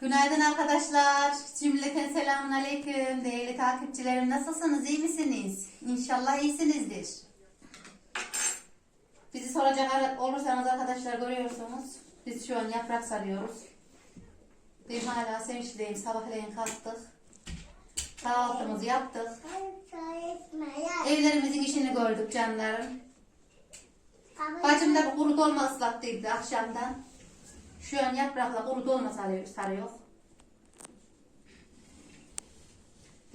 Günaydın arkadaşlar. Cümleten selamun aleyküm. Değerli takipçilerim nasılsınız? İyi misiniz? İnşallah iyisinizdir. Bizi soracak olursanız arkadaşlar görüyorsunuz. Biz şu an yaprak sarıyoruz. Ben hala sevinçliyim. Sabahleyin kalktık. Kahvaltımızı yaptık. Evlerimizin işini gördük canlarım. Bacım da bir kuru dolma ıslattıydı akşamdan. Şu an yaprakla kuru dolma sarıyor. sarıyor.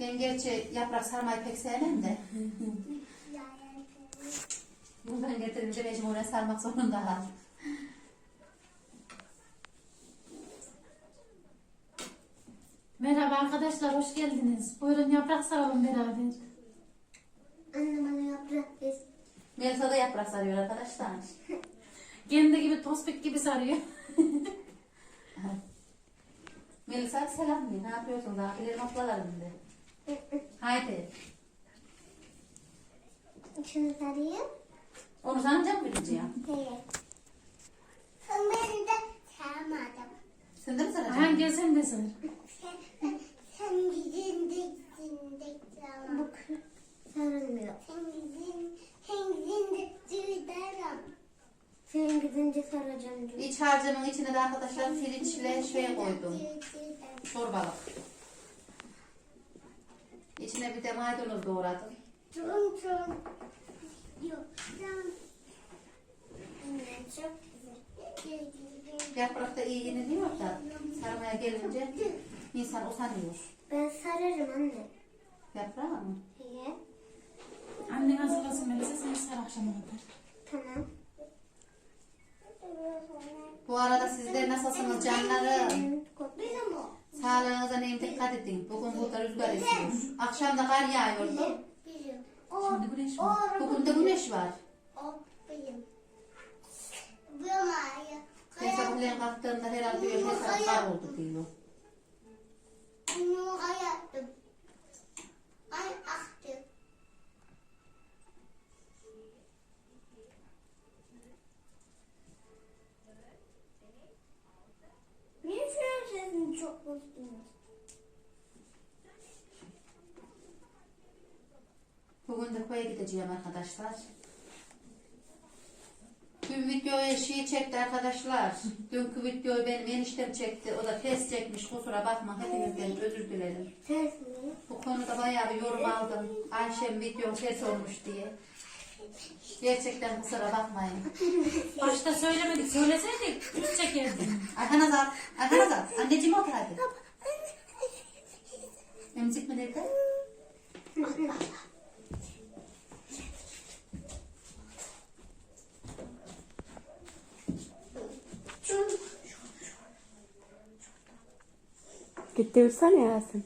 Ben gerçi yaprak sarmayı pek sevmem de. Buradan getirince mecburen sarmak zorunda kaldım. Merhaba arkadaşlar, hoş geldiniz. Buyurun yaprak saralım beraber. Anne bana yaprak biz. Melisa da yaprak sarıyor arkadaşlar. Kendi gibi tospik gibi sarıyor. Melisa selam diyor. Ne yapıyorsunuz? Abilerim ablalarım de. Haydi. Şunu sarayım. Onu sana mı vereceğim? Evet. Sen beni de sarmadın. Sen de mi saracaksın? Aha gel sen de sar. Sen, sen gidin diktin diktin. Bak. Sarılmıyor. Sen gidin, sen gidin diktin Sen gidince saracağım. İç harcımın içine de arkadaşlar pirinçle şey koydum. Çorbalık. İçine bir de maydanoz doğradım. Çun çun. Yok. Çok güzel. Yaprak da iyi yeniliyor da sarmaya gelince insan usanıyor. Ben sararım anne. Yaprağı mı? İyi. Annen hazırlasın Melisa, sen sar akşama kadar. Tamam. Bu arada sizler nasılsınız canlarım? Sağlığınıza neyim dikkat edin. Bugün burada rüzgar esiyor. Akşam da kar yağıyordu. Şimdi güneş var. Bugün de güneş var. Ben sabahleyin kalktığımda herhalde her taraf kar oldu diyor. Bunu ayattım. Ay aktı. Sesin çok mutluyum? Bugün de koya gideceğim arkadaşlar. Dün videoyu şey çekti arkadaşlar. Dünkü videoyu benim eniştem çekti. O da test çekmiş. Kusura bakma. Hepinizden özür dilerim. Bu konuda bayağı bir yorum aldım. Ayşem video ters olmuş diye. Gerçekten kusura bakmayın. Başta söylemedik, söyleseydik düz çekerdim. Ayhan Azat, Ayhan Azat. Anneciğim otur hadi. Emzik mi dedi? Gitti ursana Yasin.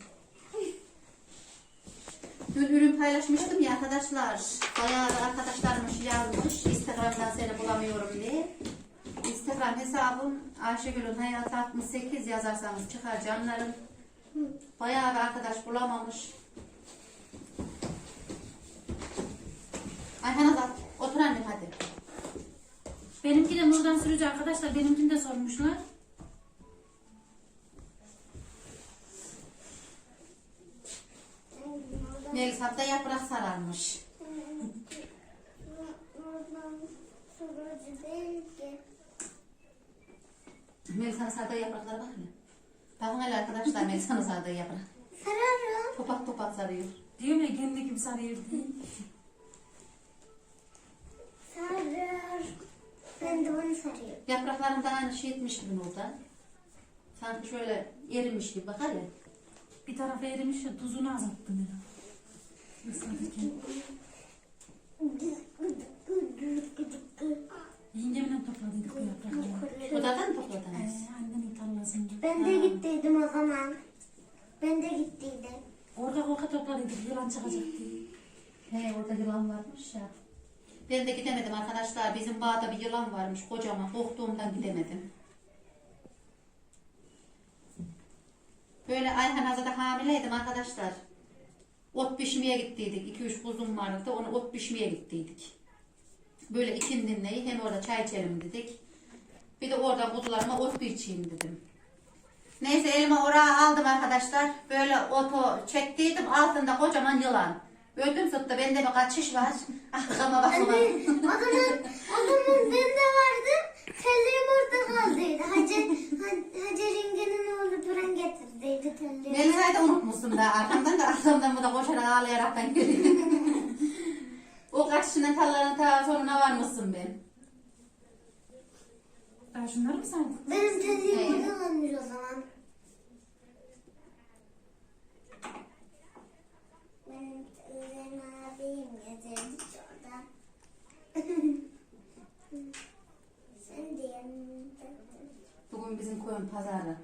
Dün ürün paylaşmıştım ya arkadaşlar. Bayağı da arkadaşlarmış yazmış. Instagram'dan seni bulamıyorum diye. Instagram hesabım Ayşegül'ün hayatı 68 yazarsanız çıkar canlarım. Bayağı bir arkadaş bulamamış. Ayhan Azat otur annem hadi. Benimki de Nurdan Sürücü arkadaşlar, benimkini de sormuşlar. Melis da yaprak sararmış. Melisa'nın sardığı yapraklara bakın. Bakın hele arkadaşlar Melisa'nın sardığı yaprak. Sararım. Topak topak sarıyor. Diyorum ya kendi gibi sarıyor. Sarar. Ben de bunu sarıyorum. Yaprakların da aynı şey etmiş gibi orada. Sanki şöyle erimiş gibi bak hele. Bir tarafı erimiş ya, tuzunu azalttım ya. Yengemle topladıydık bu yaprakları. Odadan mı Ee, topladınız? annemin tarlasında. Ben de gittiydim o zaman. Ben de gittiydim. Korka korka topladıydık, yılan çıkacak diye. He orada yılan varmış ya. Ben de gidemedim arkadaşlar. Bizim bağda bir yılan varmış kocaman. Korktuğumdan gidemedim. Böyle Ayhan Azada hamileydim arkadaşlar. Ot pişmeye gittiydik. 2-3 kuzum vardı. Onu ot pişmeye gittiydik. Böyle ikindinleyi hem orada çay içelim dedik. Bir de oradan kuzularıma ot biçeyim dedim. Neyse elime oraya aldım arkadaşlar. Böyle oto çektiydim altında kocaman yılan. Öldüm sıktı bende bir kaçış var. Bakma. Anne, o zaman, o zaman bende vardı. Telliğim orada kaldıydı. Hacer, Ha- Hacer yengenin oğlu Duran getirdiydi telliği. Melisa'yı da unutmuşsun da arkamdan da arkamdan bu da koşarak ağlayaraktan geliyor. o kaçışının talların ta sonuna varmışsın ben. Daha şunları mı sardık? Benim telliğim Evet. orada kalmış o zaman. Benim telliğim abim getirdi orada. Bugün bizim koyun pazarı.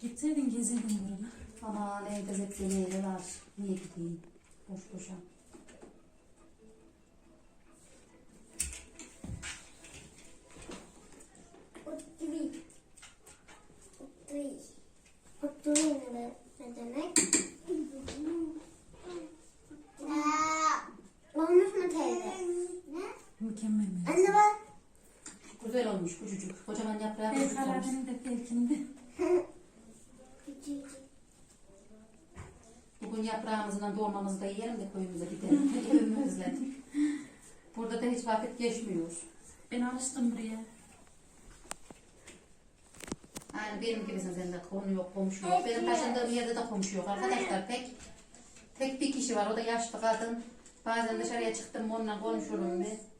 Gitseydin gezeydin buralar. Aman evde zepseneyle var. Niye gideyim? Boş boşa. Mükemmel mi? Anne bak. Güzel olmuş küçücük. Kocaman yaprağı El küçük olmuş. karabinin de. Küçücük. Bugün yaprağımızdan dolmamızı da yiyelim de köyümüze gidelim. Evimi özledim. Burada da hiç vakit geçmiyor. Ben alıştım buraya. Yani benim gibisin sen de konu yok, komşu yok. Benim taşındığım yerde de komşu yok arkadaşlar. Tek tek bir kişi var. O da yaşlı kadın. Bazen dışarıya çıktım onunla konuşurum bir.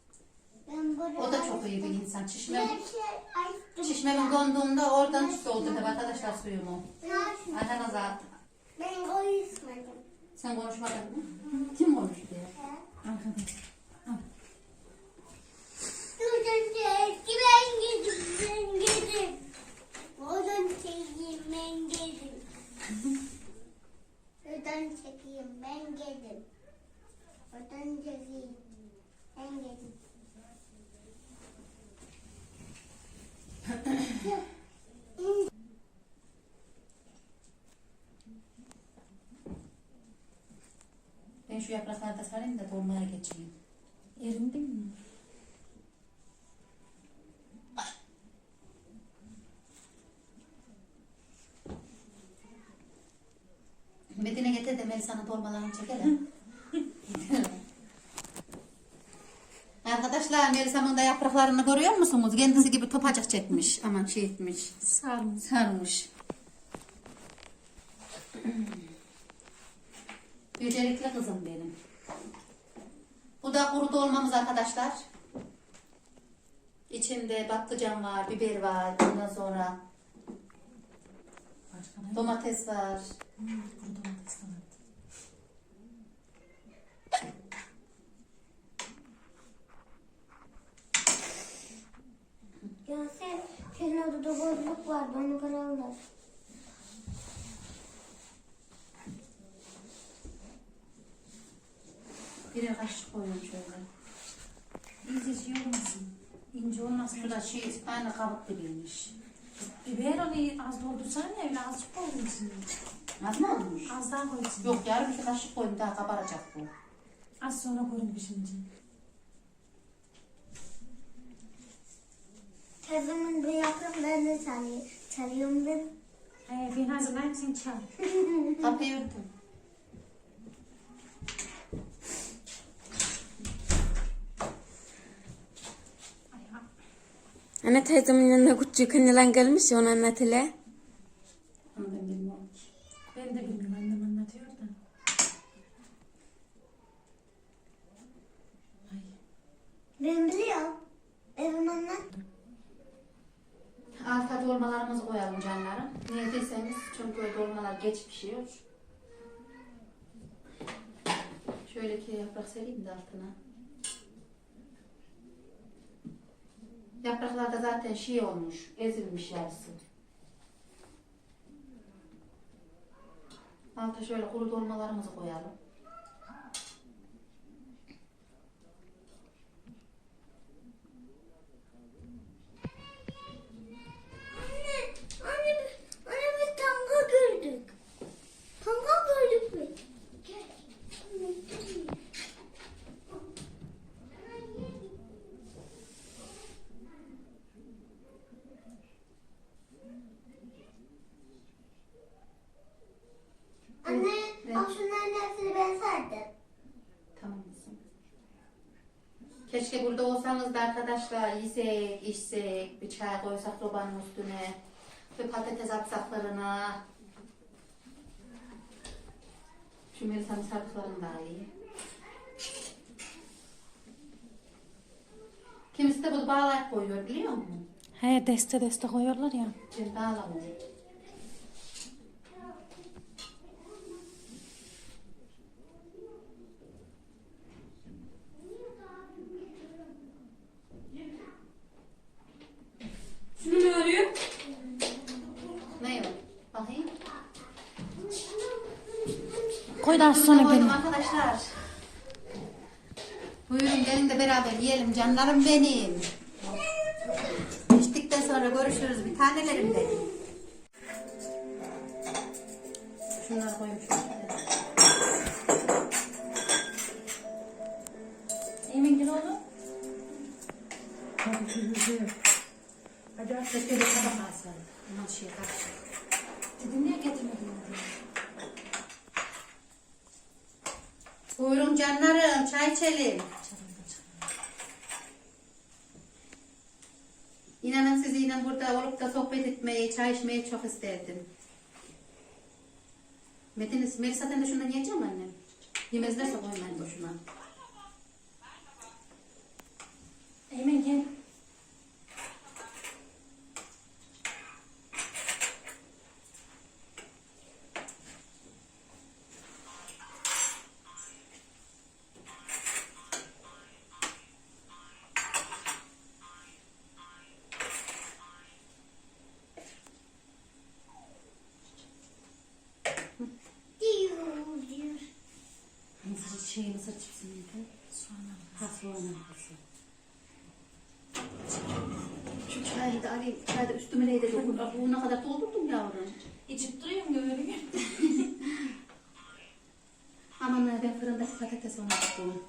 O da çok iyi bir insan. Çişmem, Bir şey açtım. çişmemin donduğunda oradan doldurdum arkadaşlar suyumu. Ayhan Azat. Ben konuşmadım. Sen konuşmadın mı? Kim konuştu ya? Arkadaş. Oradan çekeyim ben gidip. Oradan çekeyim ben gidip. Ben şu yaprakları da sarayım da dolmaya geçeyim. Erindi mi? Medine getir de Melisa'nın dolmalarını çekelim. Arkadaşlar Melisa'nın da yapraklarını görüyor musunuz? Kendisi gibi topacık çekmiş. Aman şey etmiş. Sarmış. Sarmış. Becerikli kızım benim. Bu da kuru dolmamız arkadaşlar. İçinde patlıcan var, biber var, ondan sonra domates var. Hmm, kuru domates var. Ya sen senin odada bozuluk vardı onu kırarlar. Birer kaşık koyuyorum şöyle. İyice şey olmasın. İnce olmasın. Şurada şey aynı kabuk gibiymiş. Biber onu az doldursan ya öyle azıcık koyuyorsun. Az mı olmuş? Az daha koysun. Yok yarım iki kaşık koyayım daha kabaracak bu. Az sonra koyun pişince. Teyzemin bu yapraklarını çalıyor. Çalıyorum ben. Ee, ben hazırlayayım sen çal. Kapıyı ha. Anne teyzemin yanına küçük yılan gelmiş ya onu anlat hele. Onu ben bilmiyorum ki. Ben de bilmiyorum annem anlatıyor da. Ay. Ben biliyorum. Evim anlat. Arka dolmalarımızı koyalım canlarım. Niye derseniz çünkü dolmalar geç pişiyor. Şöyle ki yaprak sereyim de altına. Yapraklarda zaten şey olmuş, ezilmiş yarısı. Alta şöyle kuru dolmalarımızı koyalım. Anne, anne, anne biz tanga gördük. Tanga gördük biz. Keşke burada olsanız da arkadaşlar yesek, içsek, bir çay koysak sobanın üstüne. Bir patates atsak fırına. Şu Melisa'nın sarımsaklarını daha iyi. Kimisi de bunu bağlayıp koyuyor biliyor musun? He deste deste koyuyorlar ya. Şimdi bağlamıyor. Şunu ne örüyor? Ne yok? Bakayım. Az sonra gelin. arkadaşlar. Buyurun gelin de beraber yiyelim canlarım benim. İçtikten sonra görüşürüz bir tanelerim benim. Çay içmeyi çok isterdim. Metin, Melisa sen de şundan yiyeceğim annem. Yemezlerse koymayın boşuna. Emin gel. Diyor diyor. Mısır şey, mısır çipsi miydi? Sonra. Ha soğan arkası. Şu çayı da alayım. Çayı da üstüme neydi? Bu ne kadar doldurdum yavrum. İçip duruyorum görüyor. Aman ne, ben fırındaki patates unuttum.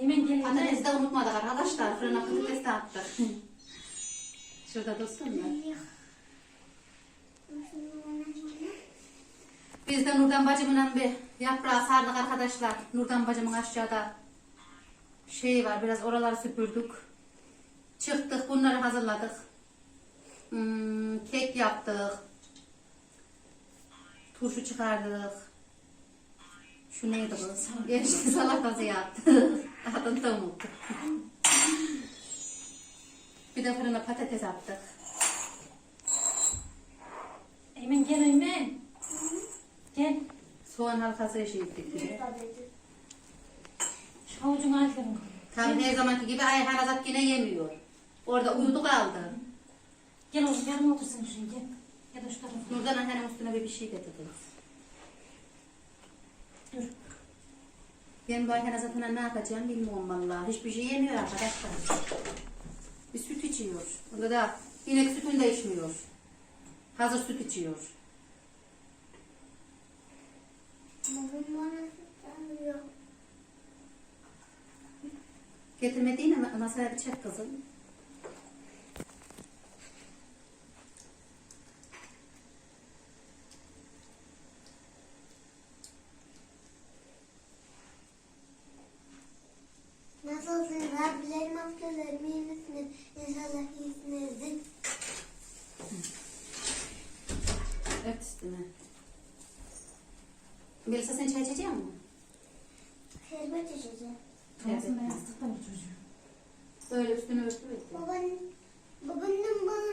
Emin gel. Patatesi de unutmadık arkadaşlar. Fırına patates de attık. Şurada dursun da. Biz de Nurdan bacımla bir yaprağı sardık arkadaşlar. Nurdan bacımın aşağıda şey var biraz oraları süpürdük. Çıktık bunları hazırladık. Hmm, kek yaptık. Turşu çıkardık. Şu neydi kız? Erişte salatası yaptık. Adını da unuttum. Bir de fırına patates attık. Emin gel Emin. Gel. Soğan halkası eşi ettik bir de. Şu avucun altlarını koy. Tabii her zamanki gibi Ayhan Azat yine yemiyor. Orada uyudu kaldı. Gel oğlum yanıma otur sen şuraya gel. Ya da şu tarafa. Nurdan Ayhan'ın üstüne bir bir şey getirdi. Dur. Ben bu Ayhan Azat'ına ne yapacağım bilmiyorum vallahi. Hiçbir şey yemiyor arkadaşlar. Bir süt içiyor. Onda da inek sütünü de içmiyor. Hazır süt içiyor. Getirmediğine ma- masaya bir çek kızım. Nasılsınız abilerim, ablalarım, iyi misiniz? İnşallah iyisinizdir. Ört üstüne. Melisa sen çay içecek misin? Şerbet içeceğim. Kafasında yastık da var çocuğun. Böyle üstüne örtü bekle. Baban, babaannem bana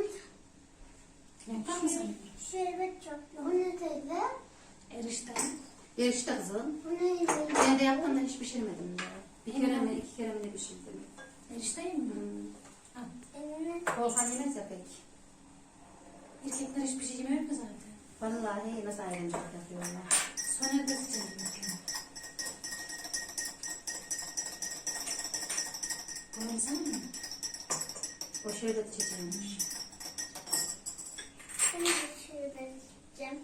Yapar mısın? şerbet çok. Bu ne teyze? Erişte. Yarışta kızım. Bu ne yiyeceğim? Ben de yaptım da hiç pişirmedim de. Bir kere mi iki kere mi ne pişirdim. Erişteyim mi? Emine. Volkan yemez ya pek. Erkekler hiçbir şey yemiyor ki zaten. Vallahi nasıl ayrımcılık yapıyorlar. Sonra da sıcak. Koyarsana mı? O şerbet içeceğimiş. Ben de şerbet içeceğim.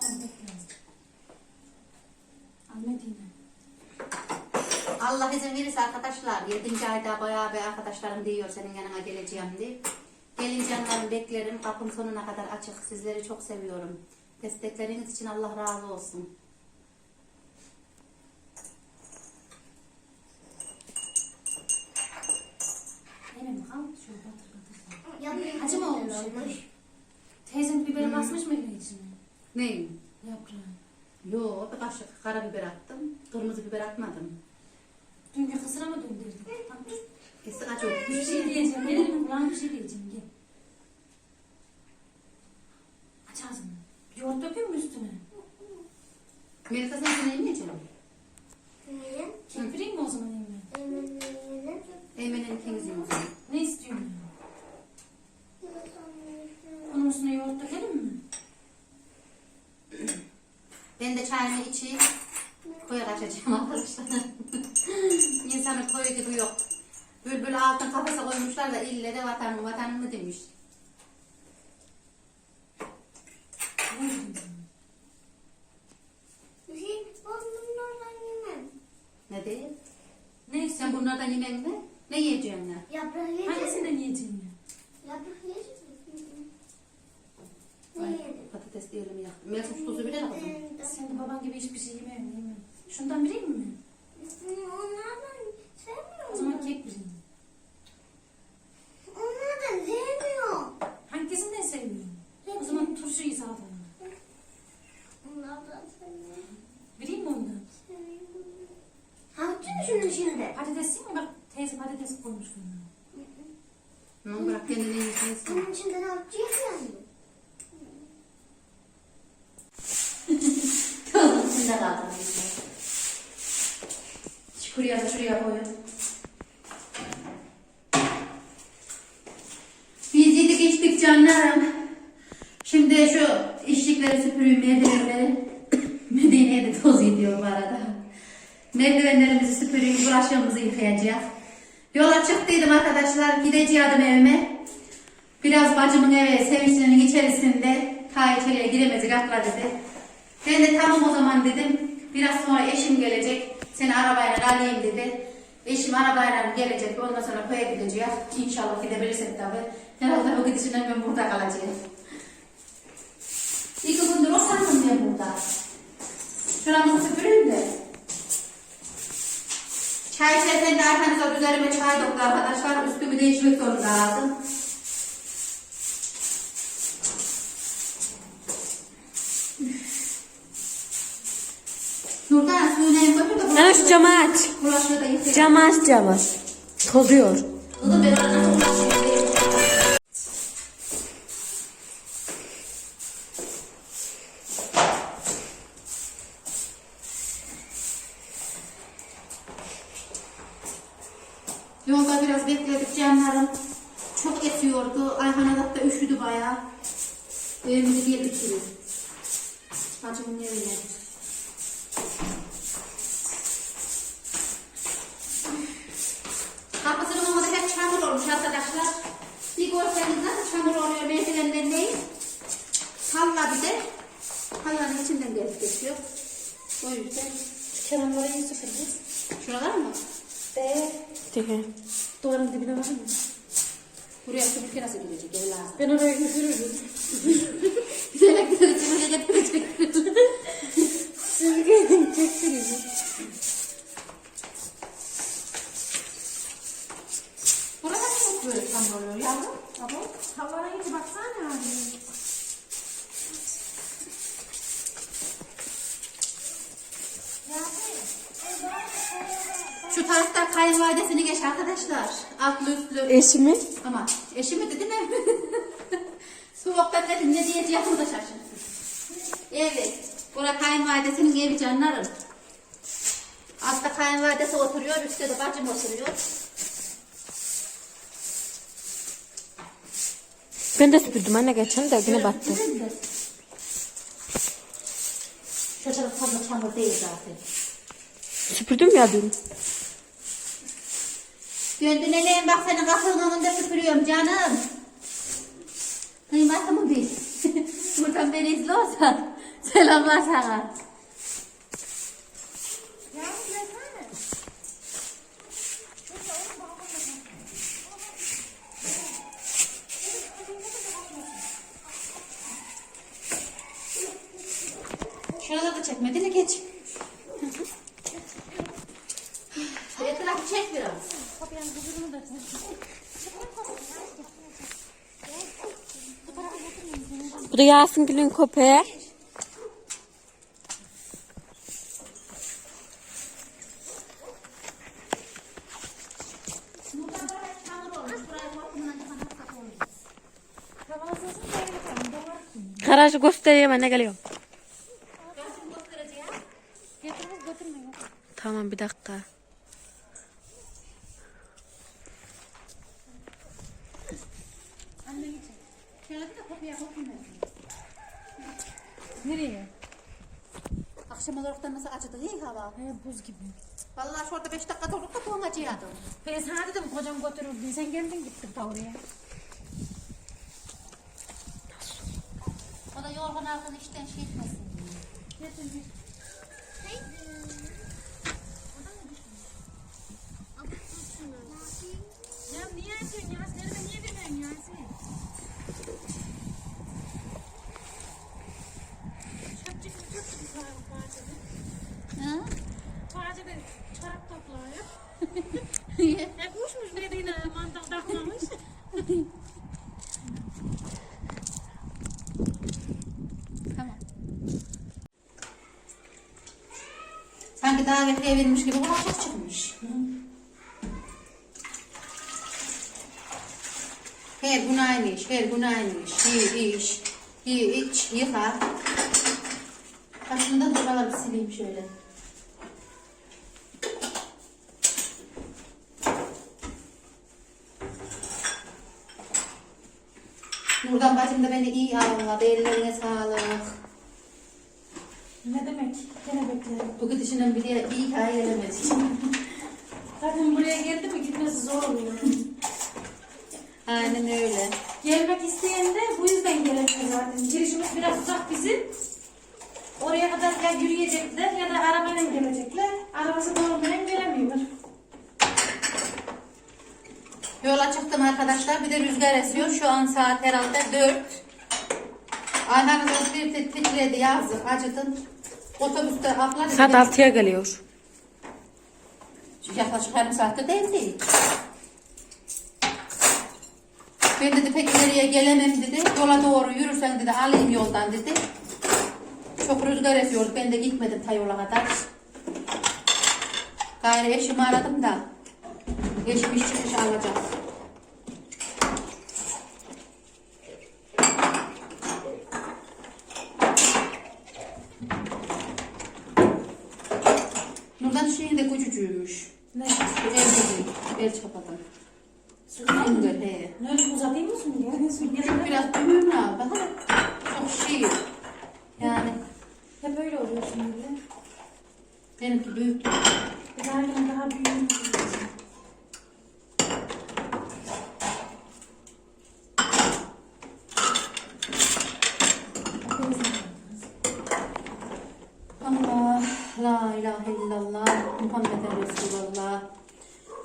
Tamam bekle. Al Medine. Allah izin verirse arkadaşlar 7. ayda bayağı bir arkadaşlarım diyor senin yanına geleceğim diye. Gelin canlarım beklerim. Kapım sonuna kadar açık. Sizleri çok seviyorum. Destekleriniz için Allah razı olsun. Benim bakalım şöyle batır. Acı mı olmuş? Teyzem biberi basmış mı içine? Neyim? Yaprağı. Yo bir kaşık karabiber attım. Kırmızı biber atmadım. Dünkü kısıra mı döndürdük? Bak, Kesin acı olmuş. Bir şey diyeceğim. Elini kulağına bir şey diyeceğim. Gel. Aç ağzını. Yoğurt dökeyim mi üstüne? Melisa sen bunu yemeyeceğim. Niye? Kek vereyim mi o zaman niye? Eymen'in ikiniz yiyin o zaman. Ne istiyorsun? Onun üstüne yoğurt dökelim mi? Ben de çayımı içeyim. Koya açacağım arkadaşlar. İnsanın koyu gibi yok. Bülbül altın kafese koymuşlar da ille de vatanım vatanım mı demiş. Ne şey, ben bunlardan yemem. Ne değil? Ne Sen istiyorsun? bunlardan yemen mi? Ne yiyeceksin ne? Yaprağı yedin mi? Hangisinden yiyeceğim ya? Yaprak yedin mi? Ne Ay, yedin? patates diyelim yaktım. Melisa şu tuzu bilir kızım. Sen de baban gibi hiçbir şey yemem yemem. Şundan vereyim mi? Onlardan O sevmiyorum. zaman kek vereyim. Onlardan sevmiyorum. Hangisinden seviyorsun? O zaman turşuyu salata. Onlardan sevmiyorum. Vereyim mi ondan? Havuç düşünün şimdi. Patates değil mi? Teyze patates koymuş bana. Hı, bırak kendini yesin. Bunun içinden havuç yiyemiyorum. Tuzun içinde kaldı. Şuraya da şuraya koyun. Biz yedik içtik canlarım. Şimdi şu işlikleri süpürüyüm merdivenleri. Medine'ye de toz gidiyor bu arada. Merdivenlerimizi süpürüyüm, bulaşığımızı yıkayacağız. Yola çıktıydım arkadaşlar, gideceğim evime. Biraz bacımın evi sevinçlerinin içerisinde ta içeriye giremezdik atla dedi. Ben de tamam o zaman dedim. Biraz sonra eşim gelecek. Seni arabayla alayım dedi. Eşim arabayla gelecek. Ondan sonra köye gideceğiz. İnşallah gidebilirsek tabii. Herhalde o gidişinden ben burada kalacağım. İki gündür otandım ben burada. Şuramızı süpüreyim de arkanıza üzerime çay döktü arkadaşlar. Üstümü değişmek zorunda kaldım. Nurdan suyunu en götür de Ana şu camı aç. bulaşığı da yıkayalım. Camı aç camı. Tozuyor. Kızım ben ona O yüzden Kenarlara iyi süpüreceğiz. şuralar mı? Be. Diye. Duvarın dibine var mı? Buraya süpürge nasıl girecek ev lazım. Ben oraya götürürüm. Elektriği içine getirecek. Süpürgenin çektiriyorum. Burada ne böyle çamur oluyor yavrum? Abo. Tavana iyice baksana abi. Şu tarafta kayınvalidesini geç arkadaşlar. Altlı üstlü. Eşimi. Ama eşimi dedi ne? Soğuktan dedim ne diyeceğimi da şaşırdım. Evet. Bura kayınvalidesinin evi canlarım. Altta kayınvalidesi oturuyor, üstte de bacım oturuyor. Ben de süpürdüm anne geçen de yine battı. Şu taraf fazla çamur değil zaten. Süpürdüm ya dün. Döndün eleyim bak senin kapının önünde süpürüyorum canım. Kıymatı mı bil? Buradan beni izle olsa. Selamlar sana. Şurada da çekmedi de geç. Etrafı çek biraz. Kapıyanın huzurunu da Bu da Yasin Gül'ün köpeği. Garajı göstereyim anne geliyorum. Tamam bir dakika. Kapıya. Nereye? Akşam olaraktan nasıl acıdı iyi hava. He buz gibi. Vallahi şurada beş dakika durduk da bu acıyadım. Ben sana dedim kocam götürür diye. Sen geldin gittin ta oraya. O da yorgun argın işten şey etmesin. Getir bir. Ya niye yapıyorsun Yasin? Elime niye demiyorsun Yasin? Çöpçük mü çöpçük mü var bahçede? Hı? Bahçede çorap topluyor. Niye? Hep uçmuş dediğine mantık takmamış. Tamam. Daha verilmiş gibi bulaşık çıkmış. Her gün aynı iş, her gün aynı iş. Ye, iç, ye, iç, yıka. Başında buraları sileyim şöyle. Nurdan bacım da beni iyi ağırladı. Ellerine sağlık. Ne demek? Gene beklerim. Bu gidişinin bir de iyi ki ayrılamadık. Zaten buraya geldi mi gitmesi zor oluyor. Aynen öyle. Gelmek isteyen de bu yüzden gelemiyor zaten. Girişimiz biraz uzak bizim. Oraya kadar ya yürüyecekler ya da arabayla gelecekler. Arabası da olmayan gelemiyorlar. Yola çıktım arkadaşlar. Bir de rüzgar esiyor. Şu an saat herhalde 4. Ayhan'ın bir tit- titredi yazık. Acıdın. Otobüste atladı. Saat 6'ya geliyor. Yaklaşık yarım saatte değil değil. Ben dedi pek ileriye gelemem dedi. Yola doğru yürürsen dedi alayım yoldan dedi. Çok rüzgar esiyordu. Ben de gitmedim ta yola kadar. Gayrı eşimi aradım da. Eşim iş çıkış alacak. Nurdan şeyin de küçücüğümüş. Ne? Bu ev gibi. El çapadan. Sünger he. Ne öyle uzatayım mısın? Yani sünger Biraz büyüğüm ya. Bak çok şey. Yani Hep öyle oluyor şimdi. benimki büyük. Bir dahakine daha büyüğünü bulacağız. Allah, la ilahe illallah, Muhammeden Resulallah.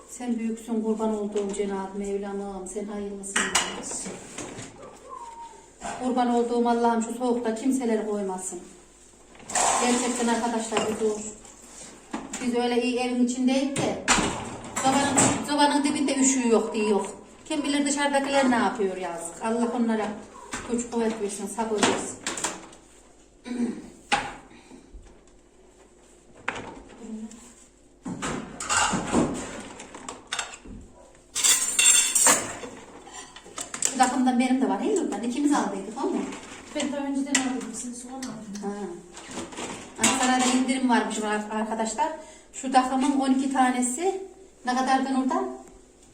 Sen büyüksün kurban olduğum Cenab-ı Mevlam'ım, sen hayırlısın. Kurban olduğum Allah'ım şu soğukta kimseleri koymasın. Gerçekten arkadaşlar bir dur. Biz öyle iyi evin içindeyiz de sobanın, sobanın dibinde üşüğü yok diye yok. Kim bilir dışarıdakiler ne yapıyor yazık. Allah onlara güç kuvvet versin, sabır versin. Bu takımdan benim de var. Değil mi? Ben ikimiz aldıydık ama. Ben daha önceden aldım. Sen sonra aldın. Ha. Ankara'da indirim varmış ar- arkadaşlar. Şu takımın 12 tanesi ne kadardan orada?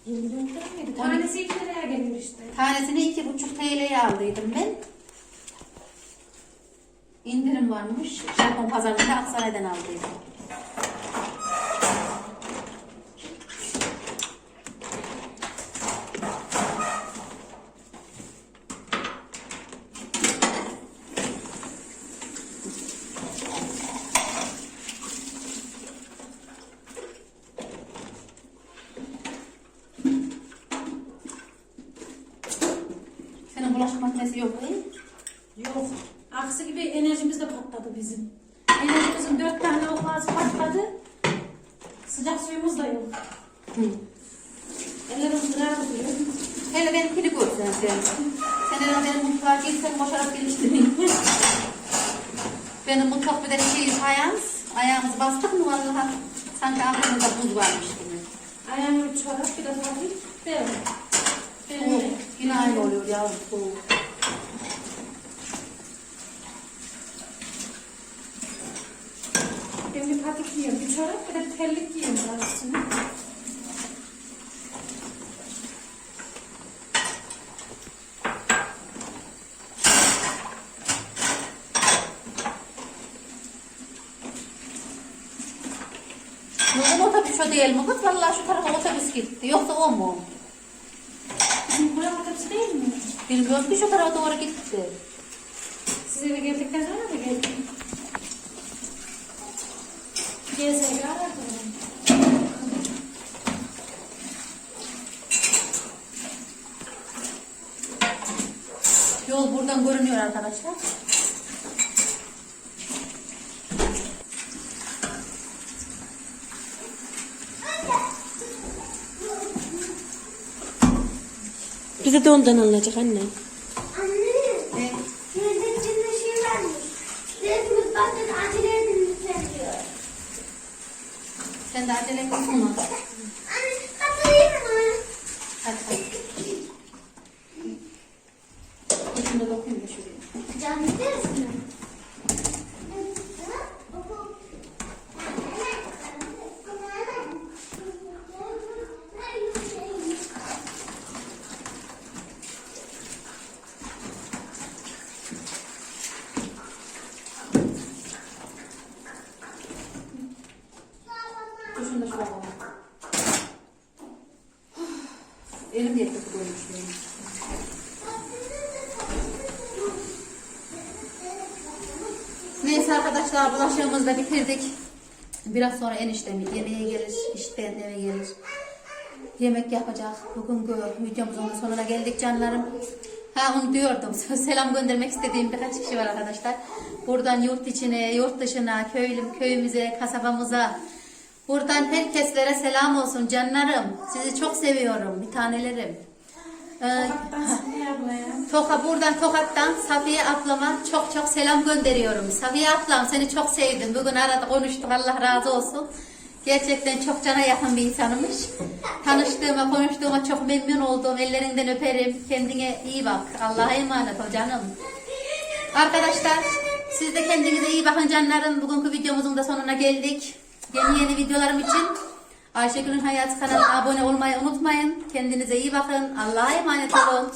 24 lira mıydı? Tanesi 2 liraya gelir işte. Tanesini 2,5 TL'ye aldıydım ben. İndirim varmış. Japon pazarında Aksaray'dan aldıydım. Senin bulaşık makinesi yok değil mi? Yok. Aksi gibi enerjimiz de patladı bizim. Benim kızım dört tane oklası patladı. Sıcak suyumuz da yok. Ellerim kırar duruyor. Hele benimkini görsen sen. Sen hele benim mutfağa girsen boşarak geliştirin. benim mutfak bir de şey fayans. Ayağımızı bastık mı vallahi sanki aklımızda buz varmış gibi. Ayağımı çorap bir de tabii. Böyle. Soğuk. Böyle. Yine aynı oluyor yavrum soğuk. Ben bir patik giyiyorum. Bir çorap bir de terlik giyiyorum daha üstüne. Otobüs o değil mi kız? Vallahi şu tarafa otobüs gitti. Yoksa o mu? Bizim buraya otobüsü değil mi? Bilmiyorum ki şu tarafa doğru gitti. Siz eve geldikten sonra mı geldin? Yol buradan görünüyor arkadaşlar. Bize de ondan alınacak anne. Anne. Ve sen de acele mi? Anne hatırlayayım mı? Hadi hadi. Da dokuyayım da şuraya. Can ister misin? Dur şunu da şuraya koyayım. Elim yetti koymuş benim. Neyse arkadaşlar bulaşığımızı da bitirdik. Biraz sonra eniştem yemeğe gelir, işten eve gelir. Yemek yapacak. Bugün videomuzun sonuna geldik canlarım. Ha onu diyordum. Selam göndermek istediğim birkaç kişi var arkadaşlar. Buradan yurt içine, yurt dışına, köylüm, köyümüze, kasabamıza. Buradan herkeslere selam olsun canlarım. Sizi çok seviyorum. Bir tanelerim. Ee, Hatta Safiye ablaya. Toka buradan Tokat'tan Safiye ablama çok çok selam gönderiyorum. Safiye ablam seni çok sevdim. Bugün arada konuştuk Allah razı olsun. Gerçekten çok cana yakın bir insanmış. Tanıştığıma, konuştuğuma çok memnun oldum. Ellerinden öperim. Kendine iyi bak. Allah'a emanet ol canım. Arkadaşlar siz de kendinize iyi bakın canlarım. Bugünkü videomuzun da sonuna geldik. Yeni yeni videolarım için Ayşegül'ün Hayatı kanalına abone olmayı unutmayın. Kendinize iyi bakın. Allah'a emanet olun.